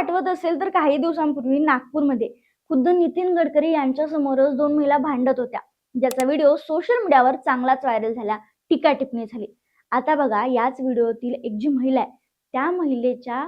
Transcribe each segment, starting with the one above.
आठवत असेल तर काही दिवसांपूर्वी नागपूरमध्ये खुद्द नितीन गडकरी यांच्या समोरच दोन महिला भांडत होत्या. ज्याचा व्हिडिओ सोशल मीडियावर चांगलाच व्हायरल झाला टीका टिप्पणी झाली. आता बघा याच व्हिडिओतील एक जी महिला आहे त्या महिलेच्या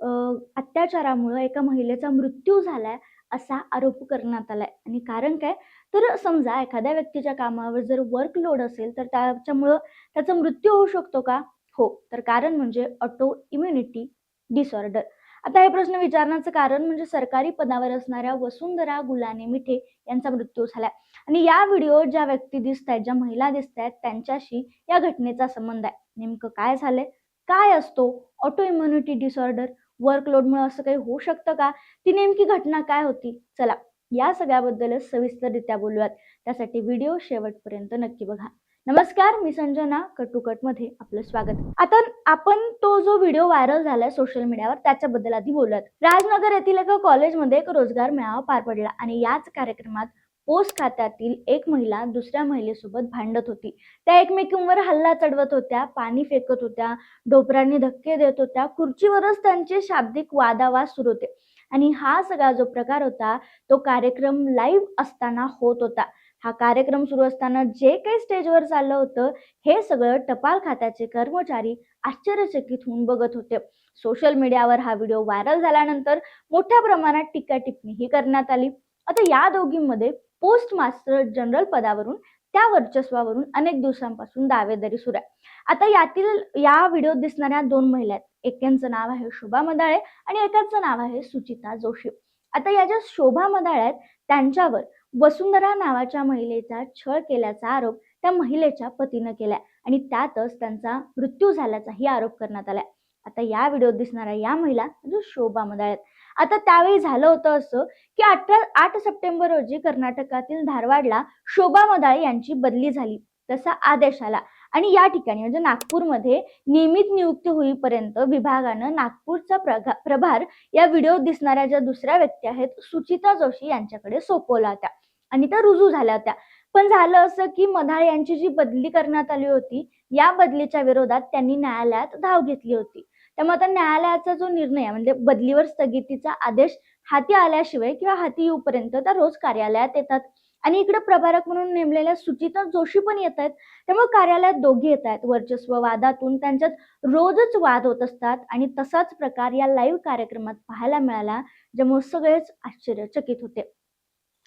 अत्याचारामुळं अत्याचारामुळे एका महिलेचा मृत्यू झालाय असा आरोप करण्यात आलाय. आणि कारण काय? तर समजा एखाद्या व्यक्तीच्या कामावर जर वर्कलोड असेल तर त्याच्यामुळं त्याचा मृत्यू होऊ शकतो का? हो तर कारण म्हणजे ऑटो इम्युनिटी डिसऑर्डर आता हे प्रश्न विचारण्याचं कारण म्हणजे सरकारी पदावर असणाऱ्या वसुंधरा गुलाने मिठे यांचा मृत्यू झालाय आणि या व्हिडिओ ज्या व्यक्ती दिसत आहेत ज्या महिला दिसत आहेत त्यांच्याशी या घटनेचा संबंध आहे. नेमकं काय झालंय? काय असतो? ऑटो इम्युनिटी डिसऑर्डर वर्कलोडमुळे असं काही होऊ शकतं का? ती नेमकी घटना काय होती? चला या सगळ्याबद्दलच सविस्तररित्या बोलूयात. त्यासाठी व्हिडिओ शेवटपर्यंत नक्की बघा. नमस्कार मी संजना कटुकटमध्ये आपलं स्वागत. आता आपण तो जो व्हिडिओ व्हायरल झालाय सोशल मीडियावर त्याच्याबद्दल आधी बोलत राजनगर येथील एका कॉलेजमध्ये एक रोजगार मेळावा पार पडला आणि याच कार्यक्रमात पोस्ट खात्यातील एक महिला दुसऱ्या महिलेसोबत भांडत होती. त्या एकमेकींवर हल्ला चढवत होत्या पाणी फेकत होत्या डोपरांनी धक्के देत होत्या खुर्चीवरच त्यांचे शाब्दिक वादावाद सुरू होते. आणि हा सगळा जो प्रकार होता तो कार्यक्रम लाईव्ह असताना होत होता. हा कार्यक्रम सुरू असताना जे काही स्टेजवर चाललं होतं हे सगळं टपाल खात्याचे कर्मचारी आश्चर्यचकित होऊन बघत होते. सोशल मीडियावर हा व्हिडिओ व्हायरल झाल्यानंतर मोठ्या प्रमाणात टीका टिप्पणीही करण्यात आली. आता या दोघींमध्ये पोस्ट मास्टर जनरल पदावरून त्या वर्चस्वावरून अनेक दिवसांपासून दावेदारी सुरू आहे. आता यातील या व्हिडिओत दिसणाऱ्या दोन महिला आहेत. एकांचं नाव आहे शोभा मदाळे आणि एकाचं नाव आहे सुचिता जोशी. आता या ज्या शोभा मदाळे आहेत त्यांच्यावर वसुंधरा नावाच्या महिलेचा छळ केल्याचा आरोप त्या महिलेच्या पतीनं केलाय आणि त्यातच त्यांचा मृत्यू झाल्याचाही आरोप करण्यात आलाय. आता या व्हिडिओत दिसणाऱ्या या महिला जो शोभा मदाळ आहेत. आता त्यावेळी झालं होतं असं की अठरा आठ सप्टेंबर रोजी कर्नाटकातील धारवाडला शोभा मदाळे यांची बदली झाली. तसा आदेश आला. आणि या ठिकाणी म्हणजे नागपूरमध्ये नियमित नियुक्ती होईपर्यंत विभागानं नागपूरचा प्रघा प्रभार या व्हिडिओ दिसणाऱ्या ज्या दुसऱ्या व्यक्ती आहेत सुचिता जोशी यांच्याकडे सोपवला होत्या आणि त्या रुजू झाल्या होत्या. पण झालं असं की मधाळ यांची जी बदली करण्यात आली होती या बदलीच्या विरोधात त्यांनी न्यायालयात धाव घेतली होती. त्यामुळे आता न्यायालयाचा जो निर्णय म्हणजे बदलीवर स्थगितीचा आदेश हाती आल्याशिवाय किंवा हाती येऊपर्यंत त्या रोज कार्यालयात येतात. आणि इकडे प्रभारक म्हणून नेमलेल्या सुचिता जोशी पण येत आहेत त्यामुळे कार्यालयात दोघे येत आहेत वर्चस्व वादातून त्यांच्यात रोजच वाद होत असतात आणि तसाच प्रकार या लाईव्ह कार्यक्रमात पाहायला मिळाला ज्यामुळे सगळेच आश्चर्यचकित होते.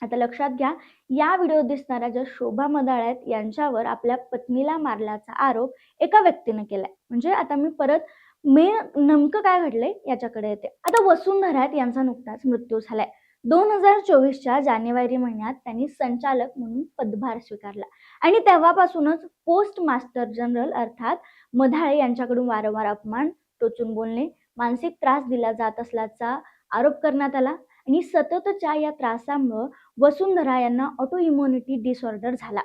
आता लक्षात घ्या या व्हिडिओ दिसणाऱ्या ज्या शोभा मदाळ आहेत यांच्यावर आपल्या पत्नीला मारल्याचा आरोप एका व्यक्तीने केलाय. म्हणजे आता मी परत मे नेमकं काय घडलंय याच्याकडे येते. आता वसुंधरात यांचा नुकताच मृत्यू झालाय. दोन हजार चोवीसच्या जानेवारी महिन्यात त्यांनी संचालक म्हणून पदभार स्वीकारला. आणि तेव्हापासूनच पोस्ट मास्टर जनरल अर्थात मधाळे यांच्याकडून वारंवार अपमान टोचून बोलणे मानसिक त्रास दिला जात असल्याचा आरोप करण्यात आला. आणि सततच्या या त्रासामुळं वसुंधरा यांना ऑटो इम्युनिटी डिसऑर्डर झाला.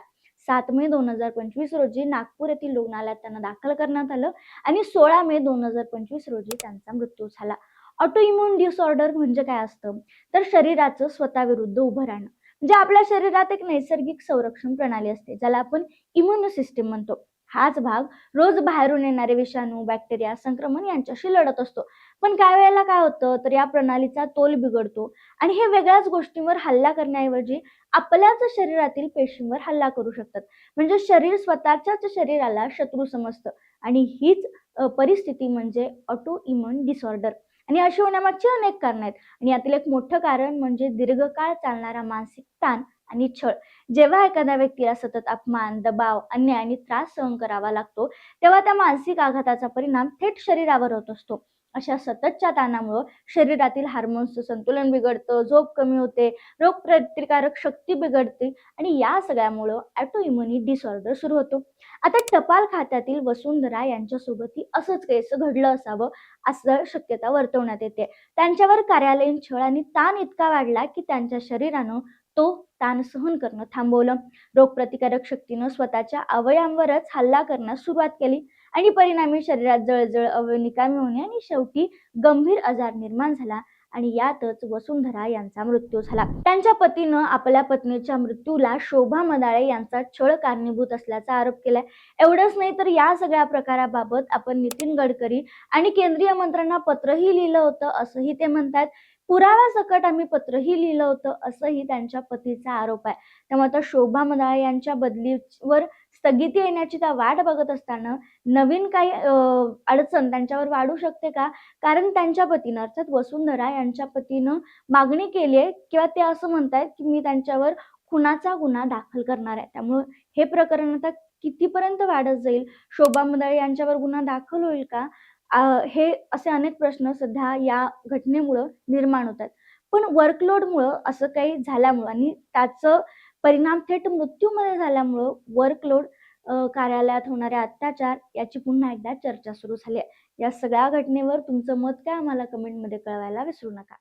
सात मे दोन हजार पंचवीस रोजी नागपूर येथील रुग्णालयात त्यांना दाखल करण्यात आलं. आणि सोळा मे दोन हजार पंचवीस रोजी त्यांचा मृत्यू झाला. ऑटो इम्युन डिसऑर्डर म्हणजे काय असतं? तर शरीराचं स्वतःविरुद्ध उभं राहणं. म्हणजे आपल्या शरीरात एक नैसर्गिक संरक्षण प्रणाली असते ज्याला आपण इम्युन सिस्टीम म्हणतो. हाच भाग रोज बाहेरून येणारे विषाणू बॅक्टेरिया संक्रमण यांच्याशी लढत असतो. पण काही वेळेला काय होतं? तर या प्रणालीचा तोल बिघडतो आणि हे वेगळ्याच गोष्टींवर हल्ला करण्याऐवजी आपल्याच शरीरातील पेशींवर हल्ला करू शकतात. म्हणजे शरीर स्वतःच्याच शरीराला शत्रू समजतं. आणि हीच परिस्थिती म्हणजे ऑटो इम्युन डिसऑर्डर आणि अशी होण्यामागची अनेक कारण आहेत. आणि यातील एक मोठं कारण म्हणजे दीर्घकाळ चालणारा मानसिक ताण आणि छळ. जेव्हा एखाद्या व्यक्तीला सतत अपमान दबाव अन्याय आणि त्रास सहन करावा लागतो तेव्हा त्या मानसिक आघाताचा परिणाम थेट शरीरावर होत असतो. अशा सततच्या ताणामुळं शरीरातील हार्मोन्सचं संतुलन बिघडतं झोप कमी होते रोग प्रतिकारक शक्ती बिघडते आणि या सगळ्यामुळं ॲटो इम्युनी डिसऑर्डर सुरू होतो. आता टपाल खात्यातील वसुंधरा यांच्यासोबतही असंच केस घडलं असावं असं शक्यता वर्तवण्यात येते. त्यांच्यावर कार्यालयीन छळ आणि ताण इतका वाढला की त्यांच्या शरीरानं तो ताण सहन करणं थांबवलं. रोगप्रतिकारक शक्तीनं स्वतःच्या अवयांवरच हल्ला करण्यास सुरुवात केली. आणि परिणामी शरीरात जळजळ अवयव निकामी होणे आणि शेवटी गंभीर आजार निर्माण झाला आणि यातच वसुंधरा यांचा मृत्यू झाला. त्यांच्या पतीनं आपल्या पत्नीच्या मृत्यूला शोभा मदाळे यांचा छळ कारणीभूत असल्याचा आरोप केलाय. एवढंच नाही तर या सगळ्या प्रकाराबाबत आपण नितीन गडकरी आणि केंद्रीय मंत्र्यांना पत्रही लिहिलं होतं असंही ते म्हणतात. पुरावा सकट आम्ही पत्रही लिहिलं होतं असंही त्यांच्या पतीचा आरोप आहे. त्यामुळे आता शोभा मदाळे यांच्या बदलीवर स्थगिती येण्याची त्या वाट बघत असताना नवीन काही अडचण त्यांच्यावर वाढू शकते का? कारण त्यांच्या पतीनं अर्थात वसुंधरा यांच्या पतीनं मागणी केली आहे किंवा ते असं म्हणतायत की मी त्यांच्यावर खुनाचा गुन्हा दाखल करणार आहे. त्यामुळे हे प्रकरण आता कितीपर्यंत वाढत जाईल? शोभा मदाळे यांच्यावर गुन्हा दाखल होईल का? हे असे अनेक प्रश्न सध्या या घटनेमुळं निर्माण होतात पण वर्कलोडमुळं असं काही झाल्यामुळं आणि त्याचं परिणाम थेट मृत्यूमध्ये झाल्यामुळं वर्कलोड कार्यालयात होणारे अत्याचार याची पुन्हा एकदा चर्चा सुरू झाली आहे. या सगळ्या घटनेवर तुमचं मत काय? आम्हाला कमेंटमध्ये कळवायला विसरू नका.